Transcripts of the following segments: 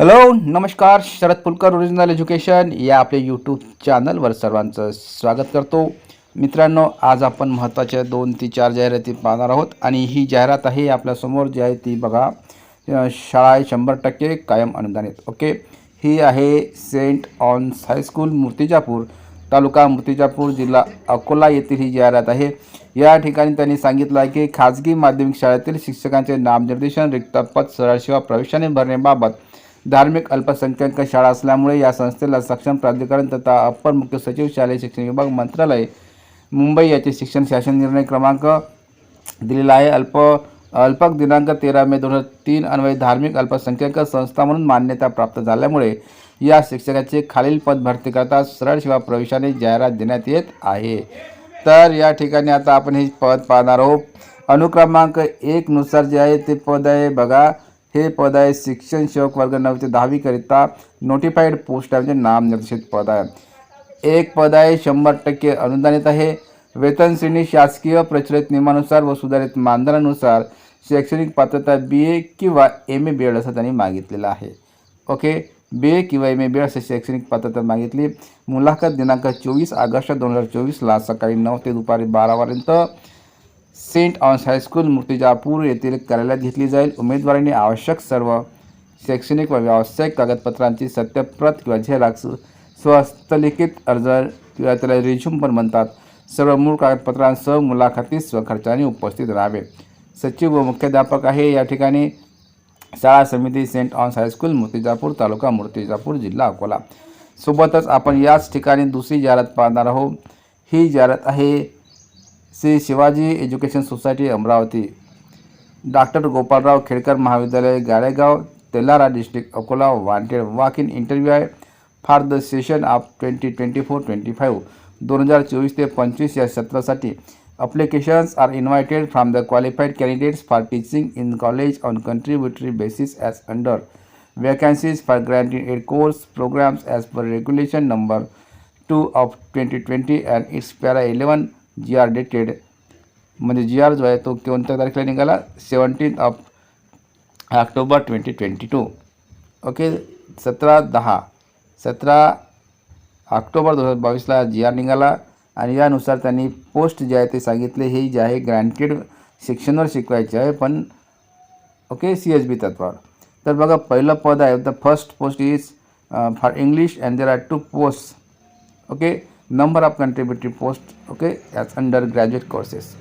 Hello नमस्कार Sharad Pulkar original education या आपल्या यूट्यूब चॅनलवर सर्वांचं स्वागत करतो. मित्रांनो आज आपण महत्त्वाच्या दोन ते चार जाहिराती पाहणार आहोत आणि ही जाहिरात आहे आपल्यासमोर जी आहे ती बघा शाळा शंभर टक्के कायम अनुदानित ओके? ही आहे Saint Anne's high school Murtijapur तालुका मूर्तिजापूर जिल्हा अकोला येथील ही जाहिरात आहे. या ठिकाणी त्यांनी सांगितलं आहे की खाजगी माध्यमिक शाळेतील शिक्षकांचे नामनिर्देशन रिक्त पद सरळ सेवा प्रवेशाने भरण्याबाबत धार्मिक अल्पसंख्याक शाळा असल्यामुळे या संस्थेला सक्षम प्राधिकरण तथा अप्पर मुख्य सचिव शालेय शिक्षण विभाग मंत्रालय मुंबई याचे शिक्षण शासन निर्णय क्रमांक दिलेला आहे. अल्प अल्पक दिनांक तेरा मे दोन हजार तीन अन्वये धार्मिक अल्पसंख्याक संस्था म्हणून मान्यता प्राप्त झाल्यामुळे या शिक्षकाचे खालील पद भरती करता सरळ सेवा प्रवेशाने जाहिरात देण्यात येत आहे. तर या ठिकाणी आता आपण हे पद पाहणार आहोत. अनुक्रमांक एकनुसार जे आहे ते पद आहे बघा. हे पद आहे शिक्षण सेवक वर्ग नऊ ते दहावीकरिता नोटिफाईड पोस्ट आहे म्हणजे नामनिर्देशित पद आहे एक पद आहे शंभर टक्के अनुदानित आहे. वेतन श्रेणी शासकीय प्रचलित नियमानुसार व सुधारित मानधनानुसार शैक्षणिक पात्रता बी ए किंवा एम ए बी एड असं त्यांनी मागितलेलं आहे. ओके? बी ए किंवा एम ए बी एड असे शैक्षणिक पात्रता मागितली. मुलाखत दिनांक चोवीस ऑगस्ट दोन हजार चोवीसला सकाळी नऊ ते दुपारी बारापर्यंत सेंट ऑन्स हायस्कूल मूर्तिजापूर येथील कार्यालयात घेतली जाईल. उमेदवारांनी आवश्यक सर्व शैक्षणिक व व्यावसायिक कागदपत्रांची सत्यप्रत किंवा झेरॉक्स स्वहस्तलिखित अर्ज किंवा त्याला रिझ्यूम पण म्हणतात. सर्व मूळ कागदपत्रांसह मुलाखतीस स्वखर्चाने उपस्थित राहावे. सचिव व मुख्याध्यापक आहे. या ठिकाणी शाळा समिती Saint Anne's high school Murtijapur तालुका मूर्तिजापूर जिल्हा अकोला. सोबतच आपण याच ठिकाणी दुसरी जाहिरात पाहणार आहोत. ही जाहिरात आहे Shri Shivaji education society Amravati. Doctor Gopalrao Khedkar महाविद्यालय Gadegaon Telhara district Akola wanted walk in interview आहे. For the session of twenty twenty four twenty five दोन हजार चोवीस ते पंचवीस या सत्रासाठी applications are invited from the qualified candidates for teaching in college on contributory basis as under vacancies for granting aid course programs as per regulation number two of twenty twenty and its para eleven G R dated म्हणजे G R जो आहे तो कोणत्या तारखेला निघाला? Seventeen of October twenty twenty two. Okay? सतरा दहा. सतरा ऑक्टोबर दोन हजार बावीसला जी आर निघाला आणि यानुसार त्यांनी पोस्ट जे आहे ते सांगितले हे जे आहे ग्रँटेड शिक्षणवर शिकवायचे आहे पण ओके? सी एच बी तत्वावर. तर बघा पहिलं पद आहे the first post is for English and there are two post. Okay? number of contributory posts okay as undergraduate courses.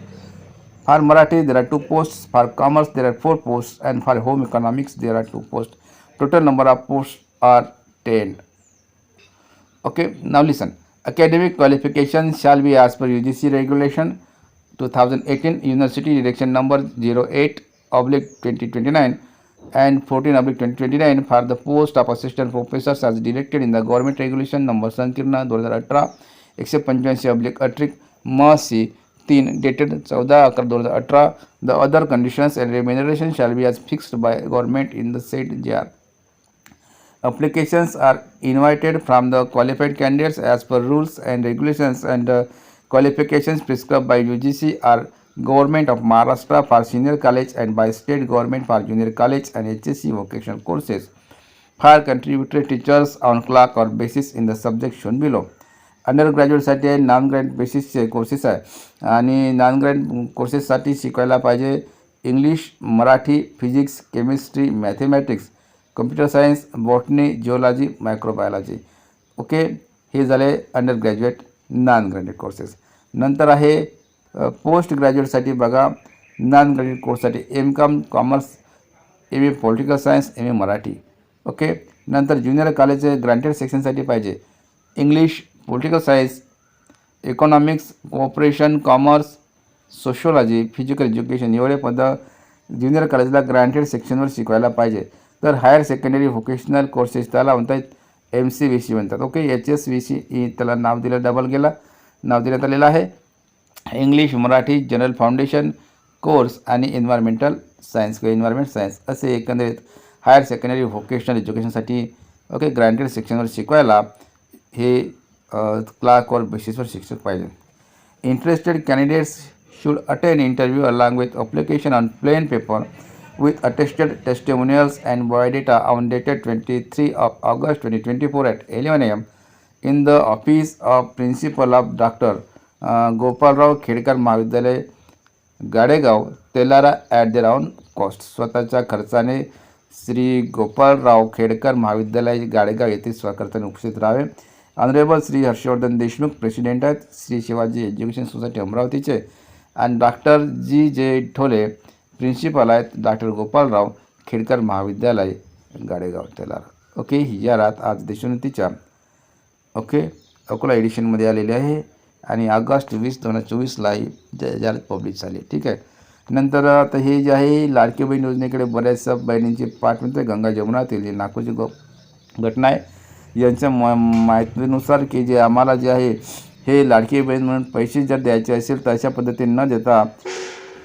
For marathi there are two posts. For commerce there are four posts. And for home economics there are two posts. Total number of posts are 10 okay now listen. Academic qualification shall be as per ugc regulation 2018 university direction number 08 oblique 2029 and 14 oblique 2029 for the post of assistant professors as directed in the government regulation number sankirna 2018 एकशे पंच्याऐंशी अब्लिक अट्रिक म C तीन dated चौदा अकरा दोन हजार अठरा the other conditions and remuneration shall be as fixed by government in the set J R Applications are invited from the qualified candidates as per rules and regulations and uh, qualifications prescribed by UGC or Government of Maharashtra for senior college and by state government for junior college and HSC vocational courses. For contributory teachers on clerk or basis in the subject shown below. Under ग्रॅज्युएटसाठी आहे non Grad बेसिसचे courses आहे. आणि non Grad कोर्सेससाठी शिकायला पाहिजे English Marathi physics chemistry mathematics computer science botany geology microbiology okay हे झाले under graduate non graduate courses नंतर आहे पोस्ट ग्रॅज्युएटसाठी बघा. नॉन ग्रॅज्युएट कोर्ससाठी M Com commerce M A political science M A Marathi. Okay नंतर ज्युनियर कॉलेज ग्रँटेड सेक्शनसाठी पाहिजे. English political science economics cooperation commerce sociology physical education एवढे पद ज्युनियर कॉलेजला ग्रँटेड सेक्शनवर शिकवायला पाहिजे. तर हायर सेकंडरी व्होकेशनल कोर्सेस त्याला म्हणतात एम सी व्ही सी म्हणतात. Okay H S V C E त्याला नाव दिलं डबल गेला नाव देण्यात आलेलं आहे English Marathi general foundation course आणि एन्व्हायरमेंटल सायन्स किंवा एन्व्हायरमेंट सायन्स असे एकंदरीत हायर सेकंडरी व्होकेशनल एज्युकेशनसाठी ओके ग्रँटेड सेक्शनवर शिकवायला हे क्लार्क और बेसिसवर शिक्षक पाहिजे interested candidates should attend interview along with application on plain paper with attested testimonials and biodata on dated twenty three of August twenty twenty four at eleven M in the office of principal of doctor Gopalrao Khedkar Mahavidyalaya Gadegaon Telhara at the round cost स्वतःच्या खर्चाने श्री गोपालराव खेडकर महाविद्यालय गाडेगाव येथे स्वखर्चाने उपस्थित राहावे. Honourable Shri Harshvardhan Deshmukh president आहेत Shri Shivaji education society अमरावतीचे आणि doctor G J Thole principal आहेत डॉक्टर गोपालराव खेडकर महाविद्यालय गाडेगाव तेलार ओके ही जाहिरात आज देशोन्नतीच्या ओके अकोला एडिशनमध्ये आलेली आहे. आणि ऑगस्ट वीस दोन हजार चोवीसला ही ज- जाहिरात पब्लिश झाली. ठीक आहे? नंतर आता हे जे आहे लाडकी बहीण योजनेकडे बऱ्याचशा बहिणींची पाठ मिळते गंगा जमुनातील जी नागपूरची गो घटना आहे. यांच्या म माहितीनुसार की जे आम्हाला जे आहे हे लाडकी बहीण म्हणून पैसे जर द्यायचे असेल तर अशा पद्धतीने न देता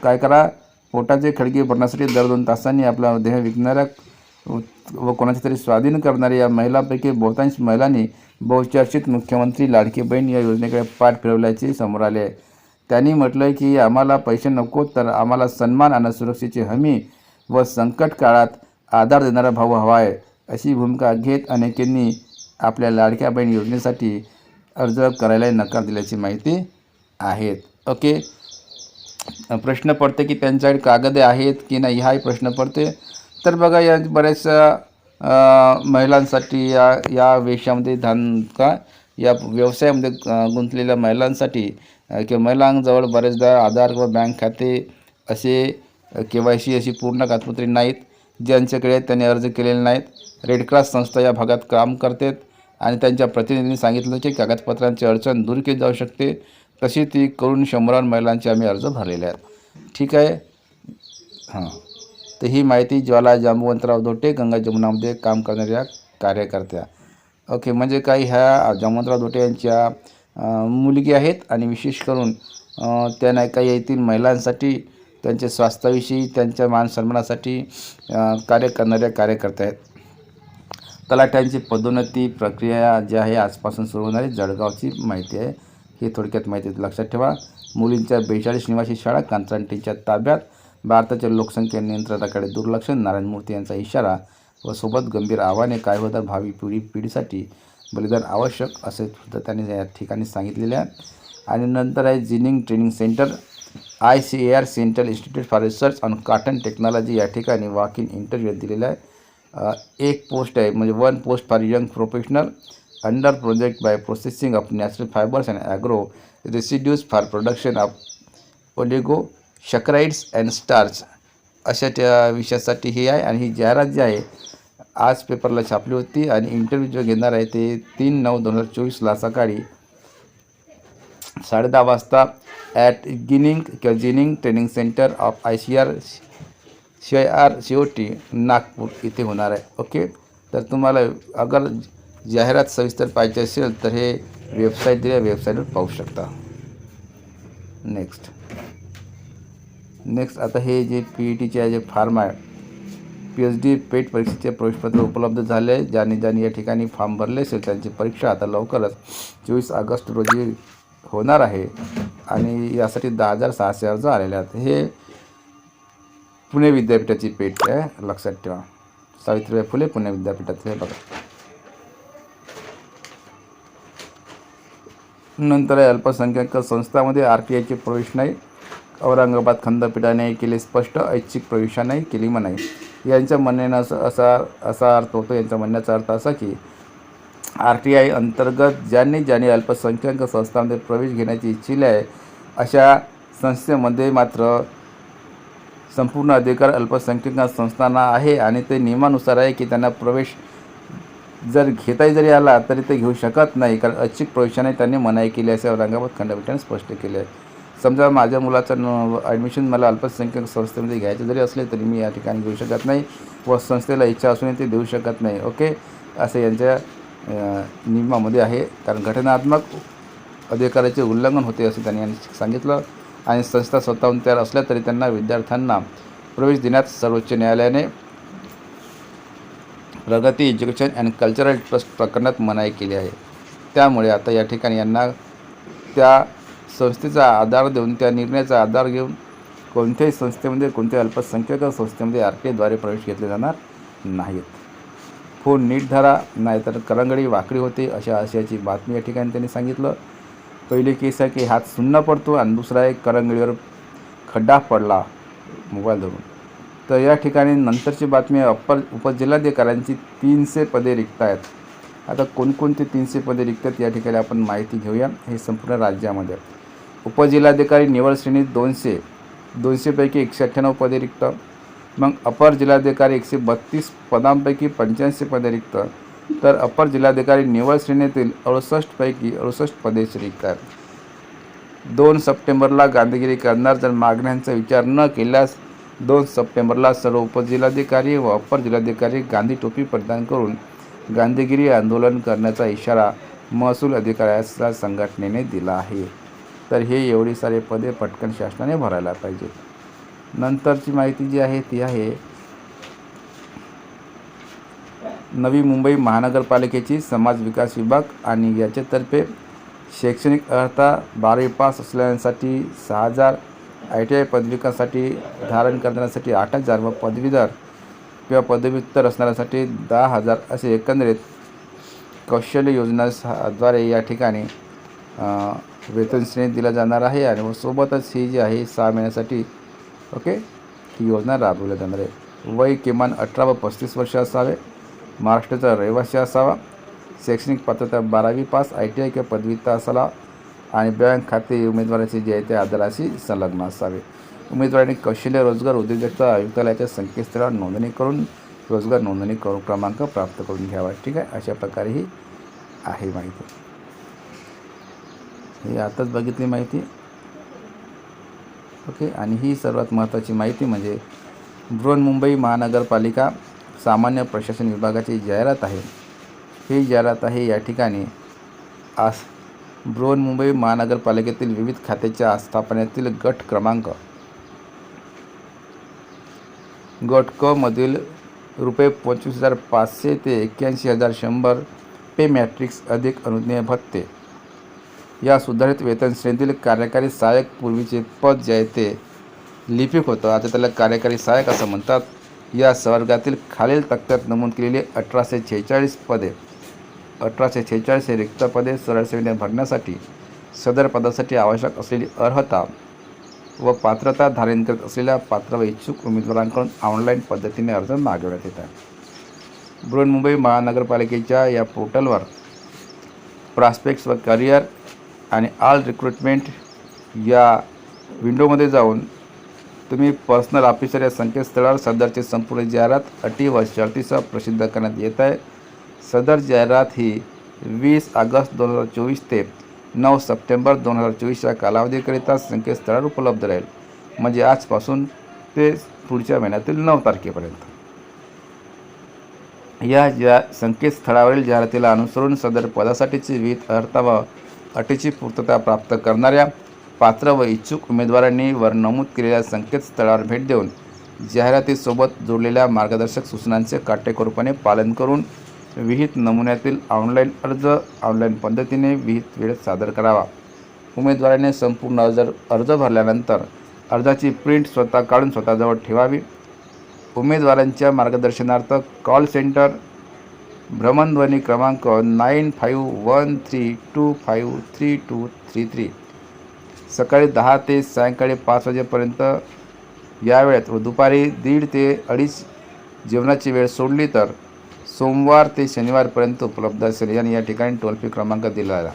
काय करा पोटाचे खडके भरण्यासाठी दर दोन तासांनी आपला देह विकणाऱ्या व कोणाच्या तरी स्वाधीन करणाऱ्या या महिलांपैकी बहुतांश महिलांनी बहुचर्चित मुख्यमंत्री लाडकी बहीण या योजनेकडे पाठ फिरवल्याचे समोर आले. आहे त्यांनी म्हटलं की आम्हाला पैसे नको तर आम्हाला सन्मान आणि सुरक्षेची हमी व संकट काळात आधार देणारा भाऊ हवा आहे अशी भूमिका घेत अनेकांनी आपल्या लाडक्या बहीण योजनेसाठी अर्ज करायला नकार दिल्याची माहिती आहेत. ओके? प्रश्न पडते की त्यांच्याकडे कागद आहेत की नाही हाही प्रश्न पडते. तर बघा या बऱ्याचशा महिलांसाठी या या वेशामध्ये धान का या व्यवसायामध्ये गुंतलेल्या महिलांसाठी किंवा महिलांजवळ बरेचदा आधार व बँक खाते असे के वाय सी अशी पूर्ण कागदपत्रे नाहीत. ज्यांच्याकडे त्यांनी अर्ज केलेले नाहीत. रेड क्रॉस संस्था या भागात काम करतात. आणि त्यांच्या प्रतिनिधींनी सांगितलं की कागदपत्रांची अडचण दूर केली जाऊ शकते. तशी ती करून शंभरावर महिलांचे आम्ही अर्ज भरलेले आहेत. ठीक आहे? हां. तर ही माहिती ज्वाला जांबुवंतराव दोटे गंगा जमुनामध्ये काम करणाऱ्या कार्यकर्त्या. ओके म्हणजे काही ह्या जांबुवंतराव दोटे यांच्या मुलगी आहेत आणि विशेष करून त्यांना त्या नाही काही येथील महिलांसाठी त्यांच्या स्वास्थ्याविषयी त्यांच्या मान सन्मानासाठी कार्य करणाऱ्या कार्यकर्त्या आहेत. तलाट्यांची पदोन्नती प्रक्रिया जी आहे आजपासून सुरू होणारी जळगावची माहिती आहे. ही थोडक्यात माहिती लक्षात ठेवा. मुलींच्या बेचाळीस निवासी शाळा कंत्रांटीच्या ताब्यात. भारताच्या लोकसंख्या नियंत्रणाकडे दुर्लक्ष. नारायण मूर्ती यांचा इशारा व सोबत गंभीर आव्हाने काय होतात भावी पिढी पिढीसाठी बलिदान आवश्यक असे सुद्धा त्यांनी या ठिकाणी सांगितलेले आहे. आणि नंतर आहे ginning training centre. I C A R central institute for research on cotton technology या ठिकाणी वॉक इन इंटरव्ह्यू दिलेला आहे. एक पोस्ट आहे म्हणजे one post for young professional under project by processing of natural fibres and agro residues for production of oligosaccharides and starch अशा त्या विषयासाठी हे आहे आणि ही जाहिरात जी आहे आज पेपरला छापली होती आणि इंटरव्ह्यू जो घेणार आहे ते तीन नऊ दोन हजार चोवीसला सकाळी साडेदहा वाजता ॲट गिनिंग किंवा ginning training centre of I C R C I R C O T Nagpur इथे होणार आहे. ओके? तर तुम्हाला अगर जाहिरात सविस्तर पाहिजे असेल तर हे वेबसाईट दिल्या वेबसाईटवर पाहू शकता. नेक्स्ट. नेक्स्ट आता हे जे पी ई टीचे जे फार्म आहे पी एच डी पेट परीक्षेचे प्रवेशपत्र उपलब्ध झाले ज्याने ज्यांनी ज्यांनी या ठिकाणी फॉर्म भरले असेल त्यांची परीक्षा आता लवकरच चोवीस ऑगस्ट रोजी होणार आहे. आणि यासाठी दहा हजार सहाशे अर्ज आलेले आहेत. हे पुणे विद्यापीठाची पेठ आहे लक्षात ठेवा. सावित्रीबाई फुले पुणे विद्यापीठाचे बघा. नंतर आहे अल्पसंख्याक संस्थामध्ये आर टी आयचे प्रवेश नाही. औरंगाबाद खंडपीठाने केले स्पष्ट ऐच्छिक प्रवेशाने केली मनाई यांच्या म्हणण्यानं असं असा असा अर्थ होतो यांच्या म्हणण्याचा अर्थ असा की आर टी आय अंतर्गत ज्यांनी ज्यांनी अल्पसंख्याक संस्थांमध्ये प्रवेश घेण्याची इच्छिले आहे अशा संस्थेमध्ये मात्र संपूर्ण अधिकार अल्पसंख्याक संस्थांना आहे आणि ते नियमानुसार आहे की त्यांना प्रवेश जर घेताही जरी आला तरी ते घेऊ शकत नाही. कारण ऐच्छिक प्रवेशाने त्यांनी मनाई केली असे औरंगाबाद खंडपीठाने स्पष्ट केले आहे. समजा माझ्या मुलाचं ॲडमिशन मला अल्पसंख्याक संस्थेमध्ये घ्यायचे जरी असले तरी मी या ठिकाणी घेऊ शकत नाही व संस्थेला इच्छा असूनही ते देऊ शकत नाही. ओके? असे यांच्या नियमामध्ये आहे. कारण घटनात्मक अधिकाराचे उल्लंघन होते असं त्यांनी यांनी सांगितलं. आणि संस्था स्वतःहून तयार असल्या तरी त्यांना विद्यार्थ्यांना प्रवेश देण्यात सर्वोच्च न्यायालयाने प्रगती एज्युकेशन अँड कल्चरल ट्रस्ट प्रकरणात मनाई केली आहे. त्यामुळे आता या ठिकाणी यांना त्या संस्थेचा आधार देऊन त्या निर्णयाचा आधार घेऊन कोणत्याही संस्थेमध्ये कोणत्याही अल्पसंख्याक संस्थेमध्ये आर टी आयद्वारे प्रवेश घेतले जाणार नाहीत. फोन नीट धरा नाहीतर करंगडी वाकडी होते अशा आशयाची बातमी या ठिकाणी त्यांनी सांगितलं. पहिले केस आहे की हात सुन्न पडतो आणि दुसरा एक करंगळीवर खड्डा पडला मोबाईल धरून. तर या ठिकाणी नंतरची बातमी अप्पर उपजिल्हाधिकाऱ्यांची तीनशे पदे रिक्त आहेत आता कोणकोणते तीनशे पदे रिक्त आहेत या ठिकाणी आपण माहिती घेऊया हे संपूर्ण राज्यामध्ये. उपजिल्हाधिकारी निवड श्रेणीत दोनशे दोनशेपैकी एकशे अठ्ठ्याण्णव पदे रिक्त. मग अपर जिल्हाधिकारी एकशे बत्तीस पदांपैकी पंच्याऐंशी पदे रिक्त. तर अपर जिल्हाधिकारी निवड श्रेणीतील अडुसष्टपैकी अडुसष्ट पदे रिक्त दोन सप्टेंबरला गांधीगिरी करणार जर मागण्यांचा विचार न केल्यास दोन सप्टेंबरला सर्व उपजिल्हाधिकारी व अपर जिल्हाधिकारी गांधी टोपी परिधान करून गांधीगिरी आंदोलन करण्याचा इशारा महसूल अधिकाऱ्याच्या संघटनेने दिला आहे. तर हे एवढी सारे पदे पटकन शासनाने भरायला पाहिजे नंतरची माहिती जी आहे ती आहे नवी मुंबई महानगरपालिकेची समाज विकास विभाग आणि याच्यातर्फे शैक्षणिक अर्हता बारावी पास असलेल्यांसाठी सहा हजार आय टी आय पदविकासाठी धारण करण्यासाठी आठ हजार व पदवीधर किंवा पदव्युत्तर असणाऱ्यासाठी दहा हजार असे एकंदरीत कौशल्य योजनाद्वारे या ठिकाणी वेतन श्रेणी दिला जाणार आहे आणि व सोबतच ही जी आहे सहा महिन्यासाठी ओके ही योजना राबवली जाणार आहे. वय किमान अठरा व पस्तीस वर्ष असावे. महाराष्ट्राचा रहिवासी असावा. शैक्षणिक पात्रता बारावी पास आय टी आय किंवा पदवीता असावा आणि बँक खाते उमेदवाराचे जे आहे ते आधाराशी संलग्न असावे. उमेदवारांनी कौशल्य रोजगार उद्योजकता आयुक्तालयाच्या संकेतस्थळावर नोंदणी करून रोजगार नोंदणी करून क्रमांक प्राप्त करून घ्यावा. ठीक आहे? अशा प्रकारे ही आहे माहिती. ही आताच बघितली माहिती. ओके? आणि ही सर्वात महत्त्वाची माहिती म्हणजे बृहन्मुंबई महानगरपालिका सामान्य प्रशासन विभागाची जाहिरात आहे. ही जाहिरात आहे या ठिकाणी. आस बृहन्मुंबई महानगरपालिकेतील विविध खात्याच्या आस्थापनेतील गट क्रमांक. गट क मधील रुपये पंचवीस हजार पाचशे ते एक्क्याऐंशी हजार शंभर पे मॅट्रिक्स अधिक अनुज्ञेय भत्ते. या सुधारित वेतन श्रेणीतील कार्यकारी सहाय्यक पूर्वीचे पद जे आहे ते लिपिक होतं. आता त्याला कार्यकारी सहाय्यक असं म्हणतात. या स्वर्गातील खालील तक्त्यात नमूद केलेली अठराशे छेचाळीस पदे. अठराशे छेचाळीस हे रिक्त पदे सरळ सेवेने भरण्यासाठी सदर पदासाठी आवश्यक असलेली अर्हता व पात्रता धारण असलेल्या पात्र व इच्छुक उमेदवारांकडून ऑनलाईन पद्धतीने अर्ज मागवण्यात येत आहे बृहन्मुंबई महानगरपालिकेच्या या पोर्टलवर प्रॉस्पेक्ट्स व करिअर आणि ऑल रिक्रुटमेंट या विंडोमध्ये जाऊन तुम्ही पर्सनल ऑफिसर या संकेतस्थळावर सदरची संपूर्ण जाहिरात अटी व शर्तीसह प्रसिद्ध करण्यात येत आहे. सदर जाहिरात ही वीस ऑगस्ट दोन हजार चोवीस ते नऊ सप्टेंबर दोन हजार चोवीसच्या कालावधीकरिता संकेतस्थळावर उपलब्ध राहील. म्हणजे आजपासून ते पुढच्या महिन्यातील नऊ तारखेपर्यंत. या ज्या संकेतस्थळावरील जाहिरातीला अनुसरून सदर पदासाठीची विविध अर्थ व अटीची पूर्तता प्राप्त करणाऱ्या पात्र व इच्छुक उमेदवारांनी वर नमूद केलेल्या संकेतस्थळावर भेट देऊन जाहिरातीसोबत जोडलेल्या मार्गदर्शक सूचनांचे काटेकोरपणे पालन करून विहित नमुन्यातील ऑनलाईन अर्ज ऑनलाईन पद्धतीने विहित वेळेत सादर करावा. उमेदवाराने संपूर्ण अर्ज अर्ज भरल्यानंतर अर्जाची प्रिंट स्वतः काढून स्वतःजवळ ठेवावी. उमेदवारांच्या मार्गदर्शनार्थ कॉल सेंटर भ्रमणध्वनी क्रमांक nine five one three two five three two three three सकाळी दहा ते सायंकाळी पाच वाजेपर्यंत या वेळेत व दुपारी दीड ते अडीच जेवणाची वेळ सोडली तर सोमवार ते शनिवारपर्यंत उपलब्ध असेल. आणि या ठिकाणी टोल फ्री क्रमांक दिला आहे.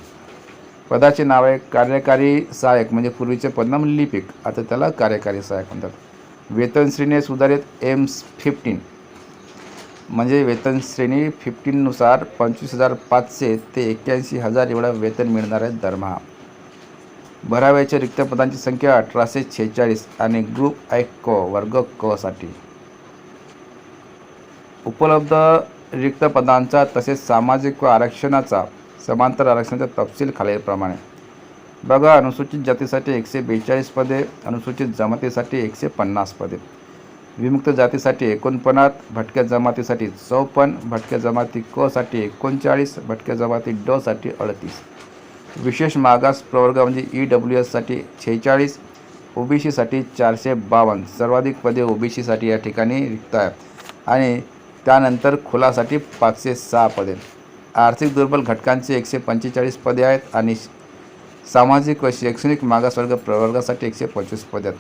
पदाचे नाव आहे कार्यकारी सहाय्यक म्हणजे पूर्वीचे पदनाम लिपिक आता त्याला कार्यकारी सहाय्यक म्हणतात. वेतनश्रेणी सुधारित एम्स फिफ्टीन म्हणजे वेतन श्रेणी फिफ्टीननुसार पंचवीस हजार पाचशे ते एक्क्याऐंशी हजार एवढा वेतन मिळणार आहे दरमहा. भरावयाच्या रिक्त पदांची संख्या अठराशे शेहेचाळीस आणि ग्रुप आय क वर्ग क साठी. उपलब्ध रिक्त पदांचा तसेच सामाजिक व आरक्षणाचा समांतर आरक्षणाचा तपशील खालीलप्रमाणे. बघा अनुसूचित जातीसाठी एकशे बेचाळीस पदे अनुसूचित जमातीसाठी एकशे पन्नास पदे. विमुक्त जातीसाठी एकोणपन्नास भटक्या जमातीसाठी चौपन्न भटक्या जमाती क साठी एकोणचाळीस भटक्या जमाती ड साठी अडतीस. विशेष मागास प्रवर्ग म्हणजे ई डब्ल्यू एससाठी छेचाळीस ओबीसीसाठी चारशे बावन्न. सर्वाधिक पदे ओबीसीसाठी या ठिकाणी रिक्त आहे आणि त्यानंतर खुलासाठी पाचशे सहा पदे. आर्थिक दुर्बल घटकांचे एकशे पंचेचाळीस पदे आहेत आणि सामाजिक व शैक्षणिक मागासवर्ग प्रवर्गासाठी एकशे पंचवीस पदे आहेत.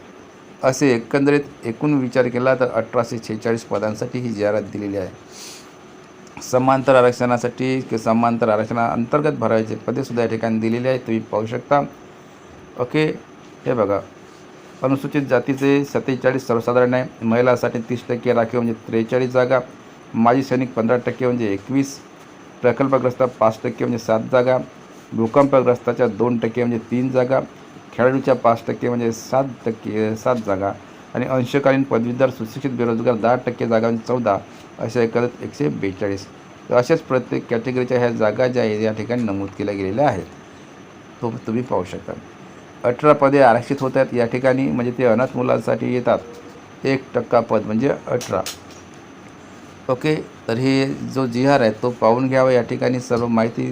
असे एकंदरीत एकूण विचार केला तर अठराशे छेचाळीस पदांसाठी ही जाहिरात दिलेली आहे. समांतर आरक्षणासाठी किंवा समांतर आरक्षणाअंतर्गत भरायचे पदेसुद्धा या ठिकाणी दिलेली आहे तुम्ही पाहू शकता. ओके हे बघा. अनुसूचित जातीचे सत्तेचाळीस सर्वसाधारण आहे. महिलांसाठी तीस टक्के राखीव म्हणजे त्रेचाळीस जागा. माजी सैनिक पंधरा टक्के म्हणजे एकवीस. प्रकल्पग्रस्त पाच टक्के म्हणजे सात जागा. भूकंपग्रस्ताच्या दोन टक्के म्हणजे तीन जागा. खेळाडूच्या पाच टक्के म्हणजे सात टक्के सात जागा. आणि अंशकालीन पदवीधर सुशिक्षित बेरोजगार दहा टक्के जागा म्हणजे चौदा अशा एकंदरीत एकशे बेचाळीस. तर अशाच प्रत्येक कॅटेगरीच्या ह्या जागा ज्या आहेत या ठिकाणी नमूद केल्या गेलेल्या आहेत. तो तुम्ही पाहू शकता. अठरा पदे आरक्षित होत आहेत. या ठिकाणी म्हणजे ते अनाथ मुलांसाठी येतात. एक टक्का पद म्हणजे अठरा. ओके? तर हे जो जी आर आहे तो पाहून घ्यावा. या ठिकाणी सर्व माहिती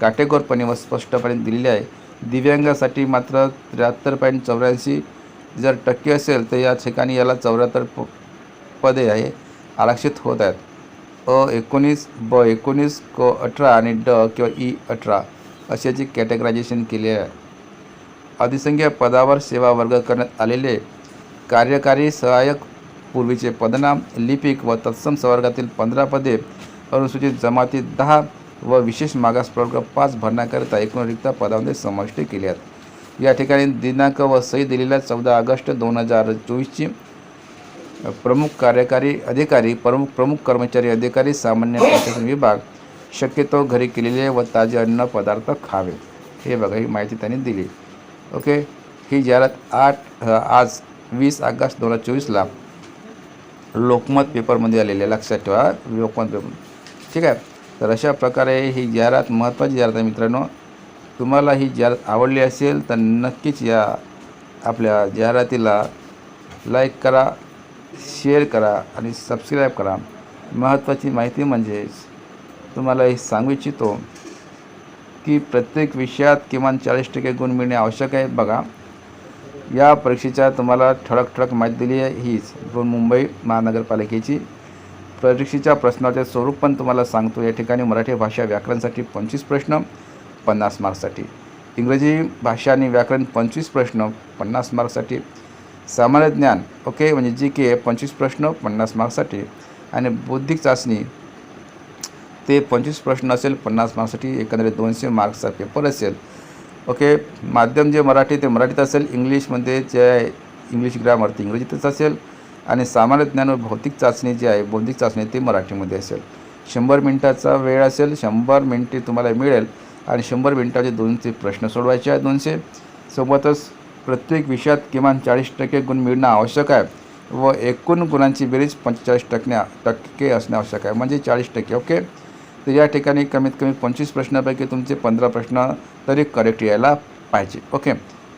काटेकोरपणे व स्पष्टपणे दिलेली आहे. दिव्यांगासाठी मात्र त्र्याहत्तर पॉईंट चौऱ्याऐंशी. जर टक्के असेल तर या ठिकाणी याला चौऱ्याहत्तर प पदे आहे आरक्षित होत आहेत. अ एकोणीस ब एकोणीस क अठरा आणि ड किंवा ई अठरा अशाची कॅटेगरायझेशन केली आहे. अधिसंख्य पदावर सेवा वर्ग करण्यात आलेले कार्यकारी सहाय्यक पूर्वीचे पदनाम लिपिक व तत्सम संवर्गातील पंधरा पदे अनुसूचित जमाती दहा व विशेष मागास प्रवर्ग पाच भरण्याकरिता एकूण रिक्त पदामध्ये समाविष्ट केले आहेत. या ठिकाणी दिनांक व सही दिलेल्या चौदा ऑगस्ट दोन हजार चोवीसची प्रमुख कार्यकारी अधिकारी प्रमुख प्रमुख कर्मचारी अधिकारी सामान्य प्रशासन विभाग शक्यतो घरी केलेले व ताजे अन्न पदार्थ खावे. हे बघा ही माहिती त्यांनी दिली. ओके? ही जाहिरात आठ आज वीस ऑगस्ट दोन हजार चोवीसला लोकमत पेपरमध्ये आलेले आहे. लक्षात ठेवा लोकमत पेपर. ठीक आहे? तर अशा प्रकारे ही जाहिरात महत्त्वाची जाहिरात आहे मित्रांनो. तुम्हाला ही जाहिरात आवडली असेल तर नक्कीच या आपल्या जाहिरातीला लाईक करा. शेअर करा आणि सबस्क्राईब करा. महत्त्वाची माहिती म्हणजेच तुम्हाला हे सांगू इच्छितो की प्रत्येक विषयात किमान चाळीस टक्के गुण मिळणे आवश्यक आहे. बघा या परीक्षेच्या तुम्हाला ठळक ठळक माहिती दिली आहे. हीच मुंबई महानगरपालिकेची. परीक्षेच्या प्रश्नाचे स्वरूप पण तुम्हाला सांगतो. या ठिकाणी मराठी भाषा व्याकरणसाठी पंचवीस प्रश्न पन्नास मार्कसाठी इंग्रजी भाषा आणि व्याकरण पंचवीस प्रश्न पन्नास मार्कसाठी सामान्य ज्ञान ओके म्हणजे जी के पंचवीस प्रश्न पन्नास मार्क्ससाठी. आणि बौद्धिक चाचणी ते पंचवीस प्रश्न असेल पन्नास मार्क्ससाठी एकंदरीत दोनशे मार्क्सचा पेपर असेल ओके माध्यम जे मराठी ते मराठीत असेल इंग्लिशमध्ये जे आहे इंग्लिश ग्रामर ते इंग्रजीतच असेल. आणि सामान्य ज्ञान व भौतिक चाचणी जी आहे बौद्धिक चाचणी ती मराठीमध्ये असेल. शंभर मिनटाचा वेळ असेल शंभर मिनटे तुम्हाला मिळेल. आणि शंभर मिनटाचे दोनशे प्रश्न सोडवायचे आहेत दोनशे. सोबतच प्रत्येक विषयात किमान चाळीस टक्के गुण मिळणं आवश्यक आहे व एकूण गुणांची बेरीज पंचेचाळीस टक्के टक्के असणे आवश्यक आहे. म्हणजे चाळीस टक्के ओके? तर या ठिकाणी कमीत कमी पंचवीस प्रश्नापैकी तुमचे पंधरा प्रश्न तरी करेक्ट यायला पाहिजे ओके?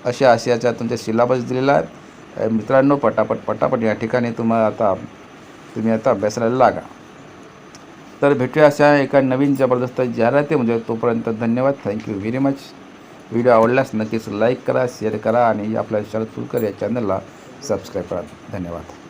अशा आशयाचा तुमचा सिलेबस दिलेला आहे. मित्रांनो पटापट पटापट या ठिकाणी तुम्हाला आता तुम्ही आता अभ्यासाला लागा. तर भेटूया अशा एका नवीन जबरदस्त जाहिराती म्हणजे तोपर्यंत धन्यवाद. थँक्यू व्हेरी मच व्हिडिओ आवडल्यास नक्कीच लाईक करा शेअर करा आणि आपल्या शरद फुलकर या चॅनलला सबस्क्राईब करा. धन्यवाद.